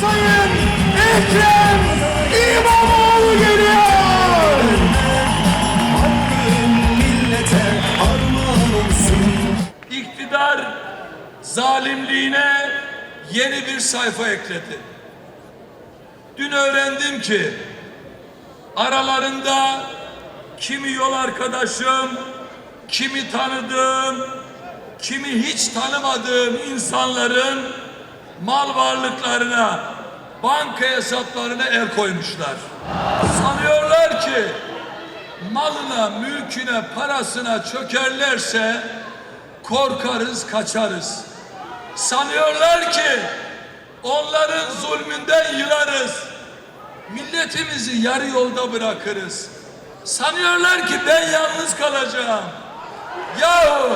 Sayın Ekrem İmamoğlu geliyor. İktidar zalimliğine yeni bir sayfa ekledi. Dün öğrendim ki aralarında kimi yol arkadaşım, kimi tanıdığım, kimi hiç tanımadığım insanların mal varlıklarına, banka hesaplarına el koymuşlar. Sanıyorlar ki malına, mülküne, parasına çökerlerse korkarız, kaçarız. Sanıyorlar ki onların zulmünden yılarız. Milletimizi yarı yolda bırakırız. Sanıyorlar ki ben yalnız kalacağım. Yahu,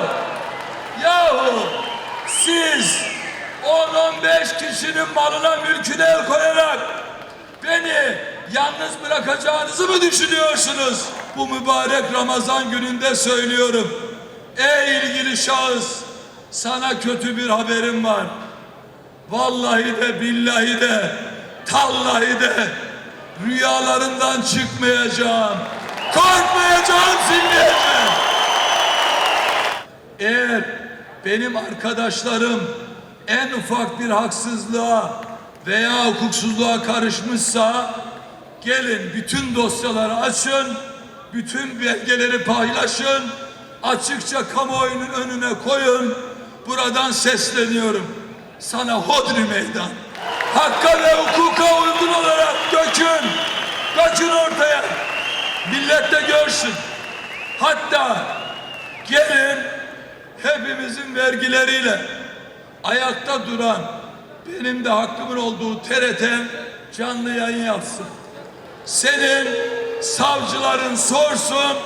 yahu siz 10-15 kişinin malına mülküne el koyarak beni yalnız bırakacağınızı mı düşünüyorsunuz? Bu mübarek Ramazan gününde söylüyorum. Ey ilgili şahıs, sana kötü bir haberim var. Vallahi de billahi de tallahi de rüyalarından çıkmayacağım. Korkmayacağım, silmeyeceğim. Eğer benim arkadaşlarım en ufak bir haksızlığa veya hukuksuzluğa karışmışsa gelin bütün dosyaları açın, bütün belgeleri paylaşın, açıkça kamuoyunun önüne koyun. Buradan sesleniyorum. Sana hodri meydan. Hakka ve hukuka uygun olarak dökün. Dökün ortaya. Millet de görsün. Hatta gelin hepimizin vergileriyle ayakta duran benim de hakkımın olduğu TRT canlı yayın yapsın. Senin savcıların sorsun,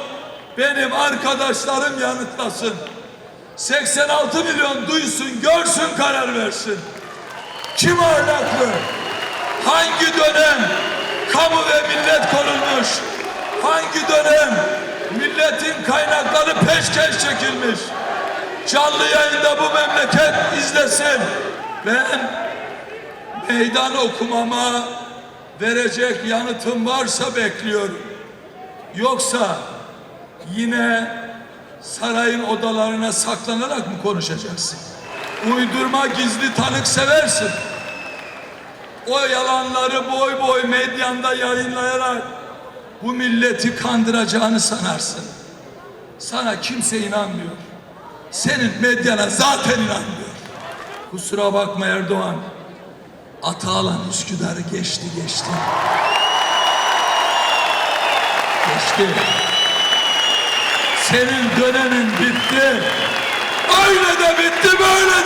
benim arkadaşlarım yanıtlasın. 86 milyon duysun, görsün, karar versin. Kim ahlaklı? Hangi dönem kamu ve millet korunmuş? Hangi dönem milletin kaynakları peşkeş çekilmiş? Canlı yayında bu memleket izlesin. Ben meydan okumama verecek yanıtım varsa bekliyorum. Yoksa yine sarayın odalarına saklanarak mı konuşacaksın? Uydurma gizli tanık seversin. O yalanları boy boy medyanda yayınlayarak bu milleti kandıracağını sanarsın. Sana kimse inanmıyor. Senin medyana zaten inanmıyor. Kusura bakma Erdoğan. Atalan Üsküdar'ı geçti geçti. Geçti. Senin dönemin bitti. Öyle de bitti, böyle de.